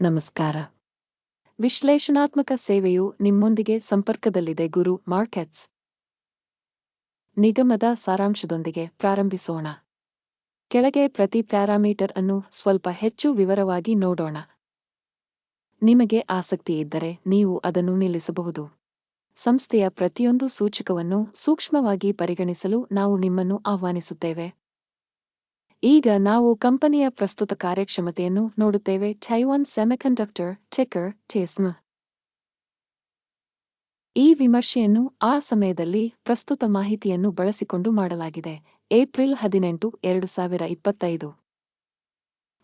ನಮಸ್ಕಾರ. ವಿಶ್ಲೇಷಣಾತ್ಮಕ ಸೇವೆಯು ನಿಮ್ಮೊಂದಿಗೆ ಸಂಪರ್ಕದಲ್ಲಿದೆ ಗುರು ಮಾರ್ಕೆಟ್ಸ್. ನಿಗಮದ ಸಾರಾಂಶದೊಂದಿಗೆ ಪ್ರಾರಂಭಿಸೋಣ. ಕೆಳಗೆ ಪ್ರತಿ ಪ್ಯಾರಾಮೀಟರ್ ಅನ್ನು ಸ್ವಲ್ಪ ಹೆಚ್ಚು ವಿವರವಾಗಿ ನೋಡೋಣ. ನಿಮಗೆ ಆಸಕ್ತಿ ಇದ್ದರೆ ನೀವು ಅದನ್ನು ನಿಲ್ಲಿಸಬಹುದು. ಸಂಸ್ಥೆಯ ಪ್ರತಿಯೊಂದು ಸೂಚಕವನ್ನು ಸೂಕ್ಷ್ಮವಾಗಿ ಪರಿಗಣಿಸಲು ನಾವು ನಿಮ್ಮನ್ನು ಆಹ್ವಾನಿಸುತ್ತೇವೆ. ಈಗ ನಾವು ಕಂಪನಿಯ ಪ್ರಸ್ತುತ ಕಾರ್ಯಕ್ಷಮತೆಯನ್ನು ನೋಡುತ್ತೇವೆ. ಟೈವಾನ್ ಸೆಮಿಕಂಡಕ್ಟರ್ ಟೆಕರ್ ಟೇಸ್ಮ ಈ ವಿಮರ್ಶೆಯನ್ನು ಆ ಸಮಯದಲ್ಲಿ ಪ್ರಸ್ತುತ ಮಾಹಿತಿಯನ್ನು ಬಳಸಿಕೊಂಡು ಮಾಡಲಾಗಿದೆ. ಏಪ್ರಿಲ್ ಹದಿನೆಂಟು, ಎರಡು ಸಾವಿರ ಇಪ್ಪತ್ತೈದು.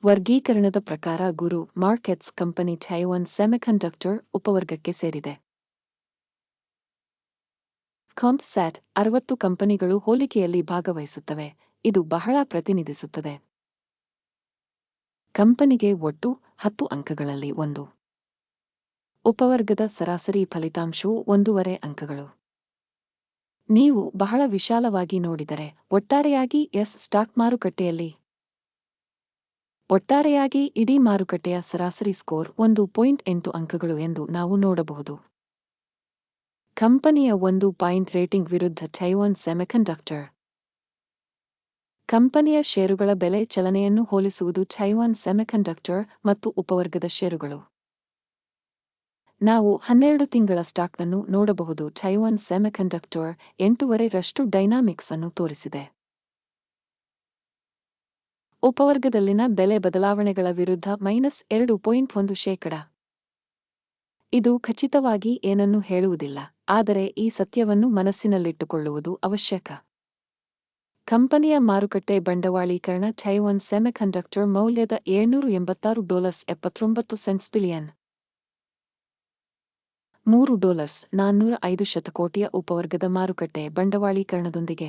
ವರ್ಗೀಕರಣದ ಪ್ರಕಾರ ಗುರು ಮಾರ್ಕೆಟ್ಸ್ ಕಂಪನಿ ಟೈವಾನ್ ಸೆಮಿಕಂಡಕ್ಟರ್ ಉಪವರ್ಗಕ್ಕೆ ಸೇರಿದೆ. ಕಾಂಪ್ಸ್ಯಾಟ್ ಅರವತ್ತು ಕಂಪನಿಗಳು ಹೋಲಿಕೆಯಲ್ಲಿ ಭಾಗವಹಿಸುತ್ತವೆ. ಇದು ಬಹಳ ಪ್ರತಿನಿಧಿಸುತ್ತದೆ. ಕಂಪನಿಗೆ ಒಟ್ಟು ಹತ್ತು ಅಂಕಗಳಲ್ಲಿ ಒಂದು. ಉಪವರ್ಗದ ಸರಾಸರಿ ಫಲಿತಾಂಶವು ಒಂದೂವರೆ ಅಂಕಗಳು. ನೀವು ಬಹಳ ವಿಶಾಲವಾಗಿ ನೋಡಿದರೆ ಒಟ್ಟಾರೆಯಾಗಿ ಎಸ್ ಸ್ಟಾಕ್ ಮಾರುಕಟ್ಟೆಯಲ್ಲಿ. ಒಟ್ಟಾರೆಯಾಗಿ ಇಡೀ ಮಾರುಕಟ್ಟೆಯ ಸರಾಸರಿ ಸ್ಕೋರ್ ಒಂದು ಪಾಯಿಂಟ್ ಎಂಟು ಅಂಕಗಳು ಎಂದು ನಾವು ನೋಡಬಹುದು. ಕಂಪನಿಯ ಒಂದು ಪಾಯಿಂಟ್ ರೇಟಿಂಗ್ ವಿರುದ್ಧ ಟೈವಾನ್ ಸೆಮಿಕಂಡಕ್ಟರ್ ಕಂಪನಿಯ ಷೇರುಗಳ ಬೆಲೆ ಚಲನೆಯನ್ನು ಹೋಲಿಸುವುದು ಛೈವಾನ್ ಸೆಮಿಕಂಡಕ್ಟರ್ ಮತ್ತು ಉಪವರ್ಗದ ಷೇರುಗಳು. ನಾವು ಹನ್ನೆರಡು ತಿಂಗಳ ಸ್ಟಾಕ್ ಅನ್ನು ನೋಡಬಹುದು. ಛೈವಾನ್ ಸೆಮಿಕಂಡಕ್ಟರ್ ಎಂಟೂವರೆ ರಷ್ಟು ಡೈನಾಮಿಕ್ಸ್ ಅನ್ನು ತೋರಿಸಿದೆ. ಉಪವರ್ಗದಲ್ಲಿನ ಬೆಲೆ ಬದಲಾವಣೆಗಳ ವಿರುದ್ಧ ಮೈನಸ್ ಎರಡು ಪಾಯಿಂಟ್ ಒಂದು ಶೇಕಡ. ಇದು ಖಚಿತವಾಗಿ ಏನನ್ನೂ ಹೇಳುವುದಿಲ್ಲ, ಆದರೆ ಈ ಸತ್ಯವನ್ನು ಮನಸ್ಸಿನಲ್ಲಿಟ್ಟುಕೊಳ್ಳುವುದು ಅವಶ್ಯಕ. ಕಂಪನಿಯ ಮಾರುಕಟ್ಟೆ ಬಂಡವಾಳೀಕರಣ ಟೈವಾನ್ ಸೆಮಿಕಂಡಕ್ಟರ್ ಮೌಲ್ಯದ ಏಳ್ನೂರು ಎಂಬತ್ತಾರು ಡಾಲರ್ಸ್ ಎಪ್ಪತ್ತೊಂಬತ್ತು ಸೆನ್ಸ್ ಬಿಲಿಯನ್. ಮೂರು ಡಾಲರ್ಸ್ ನಾನ್ನೂರ ಐದು ಶತಕೋಟಿಯ ಉಪವರ್ಗದ ಮಾರುಕಟ್ಟೆ ಬಂಡವಾಳೀಕರಣದೊಂದಿಗೆ.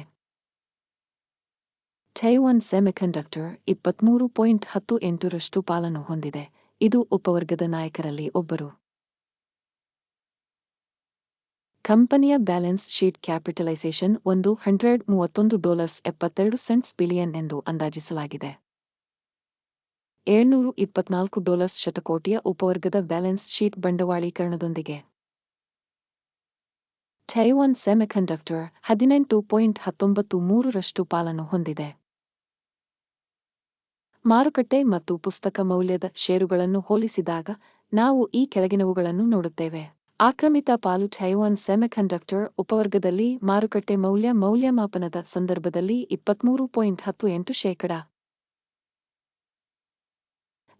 ಟೈವಾನ್ ಸೆಮಿಕಂಡಕ್ಟರ್ ಇಪ್ಪತ್ಮೂರು ಪಾಯಿಂಟ್ ಹತ್ತು ಎಂಟರಷ್ಟು ಪಾಲನ್ನು ಹೊಂದಿದೆ. ಇದು ಉಪವರ್ಗದ ನಾಯಕರಲ್ಲಿ ಒಬ್ಬರು. ಕಂಪನಿಯ ಬ್ಯಾಲೆನ್ಸ್ ಶೀಟ್ ಕ್ಯಾಪಿಟಲೈಸೇಷನ್ ಒಂದು ಹಂಡ್ರೆಡ್ ಮೂವತ್ತೊಂದು ಡಾಲರ್ಸ್ ಎಪ್ಪತ್ತೆರಡು ಸೆಂಟ್ಸ್ ಬಿಲಿಯನ್ ಎಂದು ಅಂದಾಜಿಸಲಾಗಿದೆ. ಏಳ್ನೂರು ಇಪ್ಪತ್ನಾಲ್ಕು ಡಾಲರ್ಸ್ ಶತಕೋಟಿಯ ಉಪವರ್ಗದ ಬ್ಯಾಲೆನ್ಸ್ ಶೀಟ್ ಬಂಡವಾಳೀಕರಣದೊಂದಿಗೆ. ಟೈವಾನ್ ಸೆಮಿಕಂಡಕ್ಟರ್ ಹದಿನೆಂಟು ಪಾಯಿಂಟ್ ಹತ್ತೊಂಬತ್ತು ಮೂರರಷ್ಟು ಪಾಲನ್ನು ಹೊಂದಿದೆ. ಮಾರುಕಟ್ಟೆ ಮತ್ತು ಪುಸ್ತಕ ಮೌಲ್ಯದ ಷೇರುಗಳನ್ನು ಹೋಲಿಸಿದಾಗ ನಾವು ಈ ಕೆಳಗಿನವುಗಳನ್ನು ನೋಡುತ್ತೇವೆ. ಆಕ್ರಮಿತ ಪಾಲು ಟೈವಾನ್ ಸೆಮಿಕಂಡಕ್ಟರ್ ಉಪವರ್ಗದಲ್ಲಿ ಮಾರುಕಟ್ಟೆ ಮೌಲ್ಯ ಮೌಲ್ಯಮಾಪನದ ಸಂದರ್ಭದಲ್ಲಿ ಇಪ್ಪತ್ಮೂರು ಪಾಯಿಂಟ್ ಹತ್ತು ಎಂಟು ಶೇಕಡ.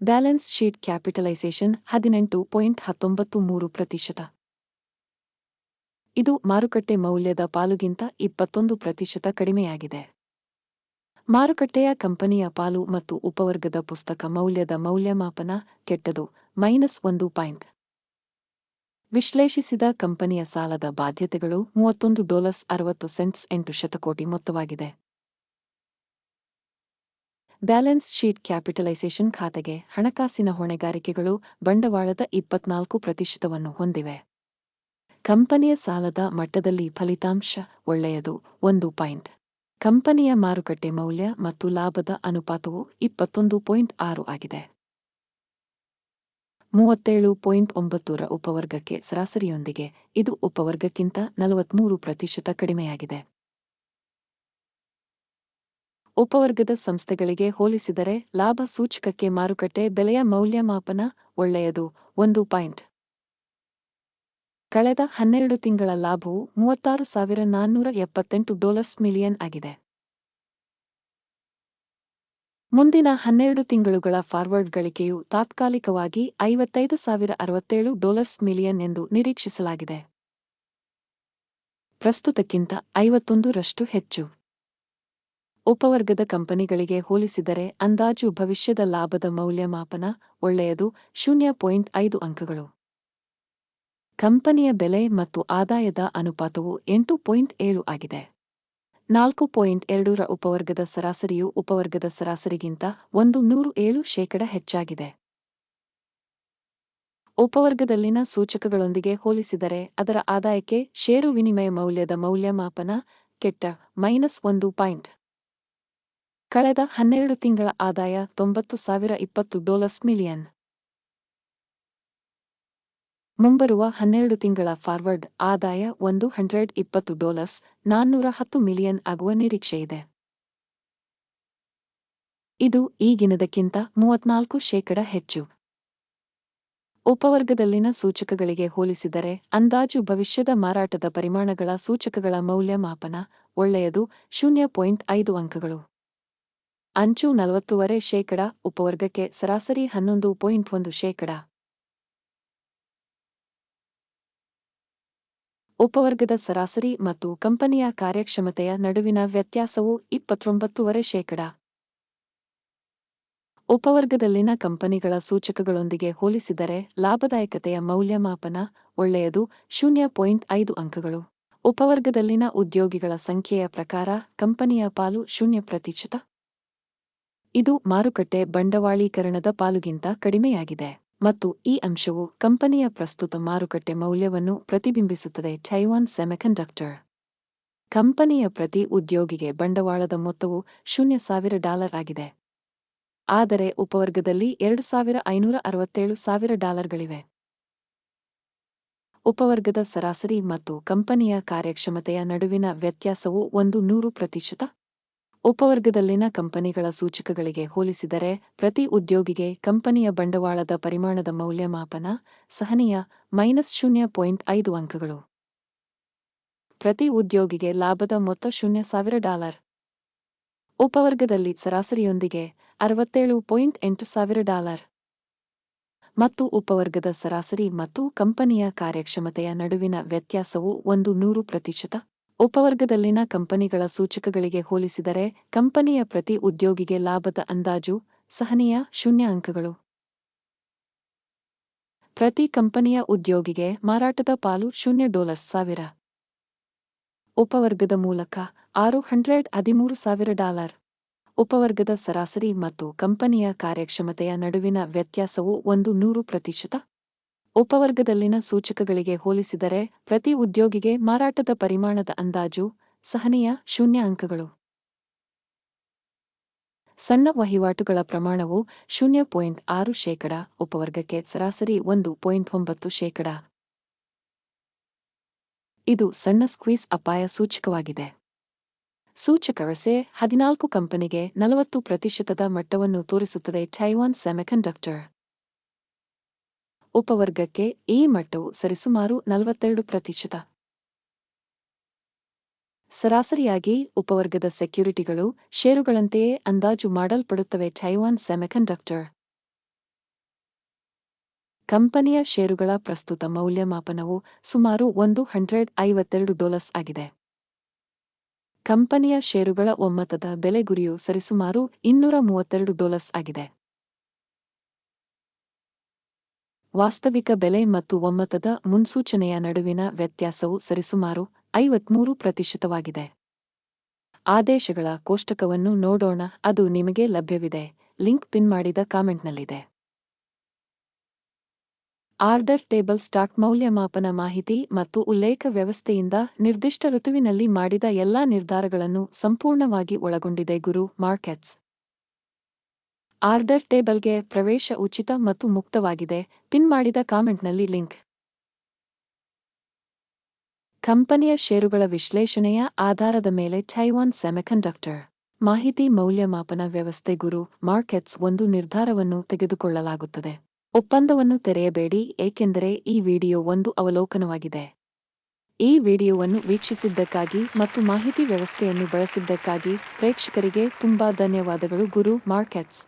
ಬ್ಯಾಲೆನ್ಸ್ ಶೀಟ್ ಕ್ಯಾಪಿಟಲೈಸೇಷನ್ ಹದಿನೆಂಟು ಪಾಯಿಂಟ್ ಹತ್ತೊಂಬತ್ತು ಮೂರು ಪ್ರತಿಶತ. ಇದು ಮಾರುಕಟ್ಟೆ ಮೌಲ್ಯದ ಪಾಲುಗಿಂತ ಇಪ್ಪತ್ತೊಂದು ಪ್ರತಿಶತ ಕಡಿಮೆಯಾಗಿದೆ. ಮಾರುಕಟ್ಟೆಯ ಕಂಪನಿಯ ಪಾಲು ಮತ್ತು ಉಪವರ್ಗದ ಪುಸ್ತಕ ಮೌಲ್ಯದ ಮೌಲ್ಯಮಾಪನ ಕೆಟ್ಟದು, ಮೈನಸ್ ಒಂದು ಪಾಯಿಂಟ್ ವಿಶ್ಲೇಷಿಸಿದ ಕಂಪನಿಯ ಸಾಲದ ಬಾಧ್ಯತೆಗಳು ಮೂವತ್ತೊಂದು ಡಾಲರ್ಸ್ ಅರವತ್ತು ಸೆಂಟ್ಸ್ ಎಂಟು ಶತಕೋಟಿ ಮೊತ್ತವಾಗಿದೆ. ಬ್ಯಾಲೆನ್ಸ್ ಶೀಟ್ ಕ್ಯಾಪಿಟಲೈಸೇಷನ್ ಖಾತೆಗೆ ಹಣಕಾಸಿನ ಹೊಣೆಗಾರಿಕೆಗಳು ಬಂಡವಾಳದ ಇಪ್ಪತ್ನಾಲ್ಕು ಪ್ರತಿಶತವನ್ನು ಹೊಂದಿವೆ. ಕಂಪನಿಯ ಸಾಲದ ಮಟ್ಟದಲ್ಲಿ ಫಲಿತಾಂಶ ಒಳ್ಳೆಯದು ಒಂದು ಪಾಯಿಂಟ್. ಕಂಪನಿಯ ಮಾರುಕಟ್ಟೆ ಮೌಲ್ಯ ಮತ್ತು ಲಾಭದ ಅನುಪಾತವು ಇಪ್ಪತ್ತೊಂದು ಪಾಯಿಂಟ್ ಆರು ಆಗಿದೆ. ಮೂವತ್ತೇಳು ಪಾಯಿಂಟ್ ಒಂಬತ್ತರ ಉಪವರ್ಗಕ್ಕೆ ಸರಾಸರಿಯೊಂದಿಗೆ ಇದು ಉಪವರ್ಗಕ್ಕಿಂತ ನಲವತ್ಮೂರು ಪ್ರತಿಶತ ಕಡಿಮೆಯಾಗಿದೆ. ಉಪವರ್ಗದ ಸಂಸ್ಥೆಗಳಿಗೆ ಹೋಲಿಸಿದರೆ ಲಾಭ ಸೂಚಕಕ್ಕೆ ಮಾರುಕಟ್ಟೆ ಬೆಲೆಯ ಮೌಲ್ಯಮಾಪನ ಒಳ್ಳೆಯದು, ಒಂದು ಪಾಯಿಂಟ್. ಕಳೆದ ಹನ್ನೆರಡು ತಿಂಗಳ ಲಾಭವು ಮೂವತ್ತಾರು ಸಾವಿರ ನಾನ್ನೂರ ಎಪ್ಪತ್ತೆಂಟು ಡಾಲರ್ಸ್ ಮಿಲಿಯನ್ ಆಗಿದೆ. ಮುಂದಿನ ಹನ್ನೆರಡು ತಿಂಗಳುಗಳ ಫಾರ್ವರ್ಡ್ ಗಳಿಕೆಯು ತಾತ್ಕಾಲಿಕವಾಗಿ ಐವತ್ತೈದು ಸಾವಿರ ಅರವತ್ತೇಳು ಡಾಲರ್ಸ್ ಮಿಲಿಯನ್ ಎಂದು ನಿರೀಕ್ಷಿಸಲಾಗಿದೆ. ಪ್ರಸ್ತುತಕ್ಕಿಂತ ಐವತ್ತೊಂದು ರಷ್ಟು ಹೆಚ್ಚು. ಉಪವರ್ಗದ ಕಂಪನಿಗಳಿಗೆ ಹೋಲಿಸಿದರೆ ಅಂದಾಜು ಭವಿಷ್ಯದ ಲಾಭದ ಮೌಲ್ಯಮಾಪನ ಒಳ್ಳೆಯದು ಶೂನ್ಯ ಪಾಯಿಂಟ್ ಐದು ಅಂಕಗಳು. ಕಂಪನಿಯ ಬೆಲೆ ಮತ್ತು ಆದಾಯದ ಅನುಪಾತವು ಎಂಟು ಪಾಯಿಂಟ್ ಏಳು ಆಗಿದೆ. ನಾಲ್ಕು ಪಾಯಿಂಟ್ ಎರಡರ ಉಪವರ್ಗದ ಸರಾಸರಿಯು ಉಪವರ್ಗದ ಸರಾಸರಿಗಿಂತ ಒಂದು ನೂರು ಏಳು ಶೇಕಡ ಹೆಚ್ಚಾಗಿದೆ. ಉಪವರ್ಗದಲ್ಲಿನ ಸೂಚಕಗಳೊಂದಿಗೆ ಹೋಲಿಸಿದರೆ ಅದರ ಆದಾಯಕ್ಕೆ ಷೇರು ವಿನಿಮಯ ಮೌಲ್ಯದ ಮೌಲ್ಯಮಾಪನ ಕೆಟ್ಟ ಮೈನಸ್ ಒಂದು ಪಾಯಿಂಟ್. ಕಳೆದ ಹನ್ನೆರಡು ತಿಂಗಳ ಆದಾಯ ತೊಂಬತ್ತು ಸಾವಿರ ಇಪ್ಪತ್ತು ಡಾಲರ್ಸ್ ಮಿಲಿಯನ್. ಮುಂಬರುವ ಹನ್ನೆರಡು ತಿಂಗಳ ಫಾರ್ವರ್ಡ್ ಆದಾಯ ಒಂದು ಹಂಡ್ರೆಡ್ ಇಪ್ಪತ್ತು ಡಾಲರ್ಸ್, ನಾನ್ನೂರ ಹತ್ತು ಮಿಲಿಯನ್ ಆಗುವ ನಿರೀಕ್ಷೆಯಿದೆ ಇದು. ಈಗಿನದಕ್ಕಿಂತ ಮೂವತ್ನಾಲ್ಕು ಶೇಕಡ ಹೆಚ್ಚು. ಉಪವರ್ಗದಲ್ಲಿನ ಸೂಚಕಗಳಿಗೆ ಹೋಲಿಸಿದರೆ ಅಂದಾಜು ಭವಿಷ್ಯದ ಮಾರಾಟದ ಪರಿಮಾಣಗಳ ಸೂಚಕಗಳ ಮೌಲ್ಯಮಾಪನ ಒಳ್ಳೆಯದು ಶೂನ್ಯ ಪಾಯಿಂಟ್ ಐದು ಅಂಕಗಳು. ಅಂಚು ನಲವತ್ತೂವರೆ ಶೇಕಡ, ಉಪವರ್ಗಕ್ಕೆ ಸರಾಸರಿ ಹನ್ನೊಂದು ಪಾಯಿಂಟ್ ಒಂದು ಶೇಕಡ. ಉಪವರ್ಗದ ಸರಾಸರಿ ಮತ್ತು ಕಂಪನಿಯ ಕಾರ್ಯಕ್ಷಮತೆಯ ನಡುವಿನ ವ್ಯತ್ಯಾಸವು ಇಪ್ಪತ್ತೊಂಬತ್ತೂವರೆ ಶೇಕಡ. ಉಪವರ್ಗದಲ್ಲಿನ ಕಂಪನಿಗಳ ಸೂಚಕಗಳೊಂದಿಗೆ ಹೋಲಿಸಿದರೆ ಲಾಭದಾಯಕತೆಯ ಮೌಲ್ಯಮಾಪನ ಒಳ್ಳೆಯದು ಶೂನ್ಯ ಪಾಯಿಂಟ್ ಐದು ಅಂಕಗಳು. ಉಪವರ್ಗದಲ್ಲಿನ ಉದ್ಯೋಗಿಗಳ ಸಂಖ್ಯೆಯ ಪ್ರಕಾರ ಕಂಪನಿಯ ಪಾಲು ಶೂನ್ಯ ಪ್ರತಿಶತ. ಇದು ಮಾರುಕಟ್ಟೆ ಬಂಡವಾಳೀಕರಣದ ಪಾಲುಗಿಂತ ಕಡಿಮೆಯಾಗಿದೆ. ಮತ್ತು ಈ ಅಂಶವು ಕಂಪನಿಯ ಪ್ರಸ್ತುತ ಮಾರುಕಟ್ಟೆ ಮೌಲ್ಯವನ್ನು ಪ್ರತಿಬಿಂಬಿಸುತ್ತದೆ. ಟೈವಾನ್ ಸೆಮಿಕಂಡಕ್ಟರ್ ಕಂಪನಿಯ ಪ್ರತಿ ಉದ್ಯೋಗಿಗೆ ಬಂಡವಾಳದ ಮೊತ್ತವು ಶೂನ್ಯ ಸಾವಿರ ಡಾಲರ್ ಆಗಿದೆ. ಆದರೆ ಉಪವರ್ಗದಲ್ಲಿ ಎರಡು ಸಾವಿರ ಐನೂರ ಅರವತ್ತೇಳು ಸಾವಿರ ಡಾಲರ್ಗಳಿವೆ. ಉಪವರ್ಗದ ಸರಾಸರಿ ಮತ್ತು ಕಂಪನಿಯ ಕಾರ್ಯಕ್ಷಮತೆಯ ನಡುವಿನ ವ್ಯತ್ಯಾಸವು ಒಂದು ನೂರು ಪ್ರತಿಶತ. ಉಪವರ್ಗದಲ್ಲಿನ ಕಂಪನಿಗಳ ಸೂಚಕಗಳಿಗೆ ಹೋಲಿಸಿದರೆ, ಪ್ರತಿ ಉದ್ಯೋಗಿಗೆ ಕಂಪನಿಯ ಬಂಡವಾಳದ ಪರಿಮಾಣದ ಮೌಲ್ಯಮಾಪನ ಸಹನೀಯ ಮೈನಸ್ ಶೂನ್ಯ ಪಾಯಿಂಟ್ ಐದು ಅಂಕಗಳು. ಪ್ರತಿ ಉದ್ಯೋಗಿಗೆ ಲಾಭದ ಮೊತ್ತ ಶೂನ್ಯ ಸಾವಿರ ಡಾಲರ್. ಉಪವರ್ಗದಲ್ಲಿ ಸರಾಸರಿಯೊಂದಿಗೆ ಅರವತ್ತೇಳು ಪಾಯಿಂಟ್ ಎಂಟು ಸಾವಿರ ಡಾಲರ್. ಮತ್ತು ಉಪವರ್ಗದ ಸರಾಸರಿ ಮತ್ತು ಕಂಪನಿಯ ಕಾರ್ಯಕ್ಷಮತೆಯ ನಡುವಿನ ವ್ಯತ್ಯಾಸವು ಒಂದು ನೂರು ಪ್ರತಿಶತ. ಉಪವರ್ಗದಲ್ಲಿನ ಕಂಪನಿಗಳ ಸೂಚಕಗಳಿಗೆ ಹೋಲಿಸಿದರೆ ಕಂಪನಿಯ ಪ್ರತಿ ಉದ್ಯೋಗಿಗೆ ಲಾಭದ ಅಂದಾಜು ಸಹನೀಯ ಶೂನ್ಯ ಅಂಕಗಳು. ಪ್ರತಿ ಕಂಪನಿಯ ಉದ್ಯೋಗಿಗೆ ಮಾರಾಟದ ಪಾಲು ಶೂನ್ಯ ಡಾಲರ್ಸ್ ಸಾವಿರ. ಉಪವರ್ಗದ ಮೂಲಕ ಆರು ಹಂಡ್ರೆಡ್ ಹದಿಮೂರು ಸಾವಿರ ಡಾಲರ್. ಉಪವರ್ಗದ ಸರಾಸರಿ ಮತ್ತು ಕಂಪನಿಯ ಕಾರ್ಯಕ್ಷಮತೆಯ ನಡುವಿನ ವ್ಯತ್ಯಾಸವು ಒಂದು ನೂರು ಪ್ರತಿಶತ. ಉಪವರ್ಗದಲ್ಲಿನ ಸೂಚಕಗಳಿಗೆ ಹೋಲಿಸಿದರೆ ಪ್ರತಿ ಉದ್ಯೋಗಿಗೆ ಮಾರಾಟದ ಪರಿಮಾಣದ ಅಂದಾಜು ಸಹನೀಯ ಶೂನ್ಯ ಅಂಕಗಳು. ಸಣ್ಣ ವಹಿವಾಟುಗಳ ಪ್ರಮಾಣವು ಶೂನ್ಯ ಪಾಯಿಂಟ್ ಆರು ಶೇಕಡ, ಉಪವರ್ಗಕ್ಕೆ ಸರಾಸರಿ ಒಂದು ಪಾಯಿಂಟ್ ಒಂಬತ್ತು ಶೇಕಡ. ಇದು ಸಣ್ಣ ಸ್ಕ್ವೀಸ್ ಅಪಾಯ ಸೂಚಕವಾಗಿದೆ. ಸೂಚಕ ವಸೆ ಹದಿನಾಲ್ಕು ಕಂಪನಿಗೆ ನಲವತ್ತು ಪ್ರತಿಶತದ ಮಟ್ಟವನ್ನು ತೋರಿಸುತ್ತದೆ ಟೈವಾನ್ ಸೆಮಿಕಂಡಕ್ಟರ್. ಉಪವರ್ಗಕ್ಕೆ ಈ ಮಟ್ಟವು ಸರಿಸುಮಾರು ನಲವತ್ತೆರಡು ಪ್ರತಿಶತ. ಸರಾಸರಿಯಾಗಿ ಉಪವರ್ಗದ ಸೆಕ್ಯುರಿಟಿಗಳು ಷೇರುಗಳಂತೆಯೇ ಅಂದಾಜು ಮಾಡಲ್ಪಡುತ್ತವೆ ಟೈವಾನ್ ಸೆಮಿಕಂಡಕ್ಟರ್ ಕಂಪನಿಯ ಷೇರುಗಳ ಪ್ರಸ್ತುತ ಮೌಲ್ಯಮಾಪನವು ಸುಮಾರು ಒಂದು ಹಂಡ್ರೆಡ್ ಐವತ್ತೆರಡು ಡಾಲರ್ಸ್ ಆಗಿದೆ. ಕಂಪನಿಯ ಷೇರುಗಳ ಒಮ್ಮತದ ಬೆಲೆ ಗುರಿಯು ಸರಿಸುಮಾರು ಇನ್ನೂರ ಮೂವತ್ತೆರಡು ಡಾಲರ್ಸ್ ಆಗಿದೆ. ವಾಸ್ತವಿಕ ಬೆಲೆ ಮತ್ತು ಒಮ್ಮತದ ಮುನ್ಸೂಚನೆಯ ನಡುವಿನ ವ್ಯತ್ಯಾಸವು ಸರಿಸುಮಾರು ಐವತ್ಮೂರು ಪ್ರತಿಶತವಾಗಿದೆ. ಆದೇಶಗಳ ಕೋಷ್ಟಕವನ್ನು ನೋಡೋಣ, ಅದು ನಿಮಗೆ ಲಭ್ಯವಿದೆ. ಲಿಂಕ್ ಪಿನ್ ಮಾಡಿದ ಕಾಮೆಂಟ್ನಲ್ಲಿದೆ. ಆರ್ಡರ್ ಟೇಬಲ್ ಸ್ಟಾಕ್ ಮೌಲ್ಯಮಾಪನ ಮಾಹಿತಿ ಮತ್ತು ಉಲ್ಲೇಖ ವ್ಯವಸ್ಥೆಯಿಂದ ನಿರ್ದಿಷ್ಟ ಋತುವಿನಲ್ಲಿ ಮಾಡಿದ ಎಲ್ಲಾ ನಿರ್ಧಾರಗಳನ್ನು ಸಂಪೂರ್ಣವಾಗಿ ಒಳಗೊಂಡಿದೆ ಗುರು ಮಾರ್ಕೆಟ್ಸ್. ಆರ್ಡರ್ ಟೇಬಲ್ಗೆ ಪ್ರವೇಶ ಉಚಿತ ಮತ್ತು ಮುಕ್ತವಾಗಿದೆ. ಪಿನ್ ಮಾಡಿದ ಕಾಮೆಂಟ್ನಲ್ಲಿ ಲಿಂಕ್. ಕಂಪನಿಯ ಷೇರುಗಳ ವಿಶ್ಲೇಷಣೆಯ ಆಧಾರದ ಮೇಲೆ ಟೈವಾನ್ ಸೆಮಿಕಂಡಕ್ಟರ್ ಮಾಹಿತಿ ಮೌಲ್ಯಮಾಪನ ವ್ಯವಸ್ಥೆ ಗುರು ಮಾರ್ಕೆಟ್ಸ್ ಒಂದು ನಿರ್ಧಾರವನ್ನು ತೆಗೆದುಕೊಳ್ಳಲಾಗುತ್ತದೆ. ಒಪ್ಪಂದವನ್ನು ತೆರೆಯಬೇಡಿ, ಏಕೆಂದರೆ ಈ ವಿಡಿಯೋ ಒಂದು ಅವಲೋಕನವಾಗಿದೆ. ಈ ವಿಡಿಯೋವನ್ನು ವೀಕ್ಷಿಸಿದ್ದಕ್ಕಾಗಿ ಮತ್ತು ಮಾಹಿತಿ ವ್ಯವಸ್ಥೆಯನ್ನು ಬಳಸಿದ್ದಕ್ಕಾಗಿ ಪ್ರೇಕ್ಷಕರಿಗೆ ತುಂಬಾ ಧನ್ಯವಾದಗಳು ಗುರು ಮಾರ್ಕೆಟ್ಸ್.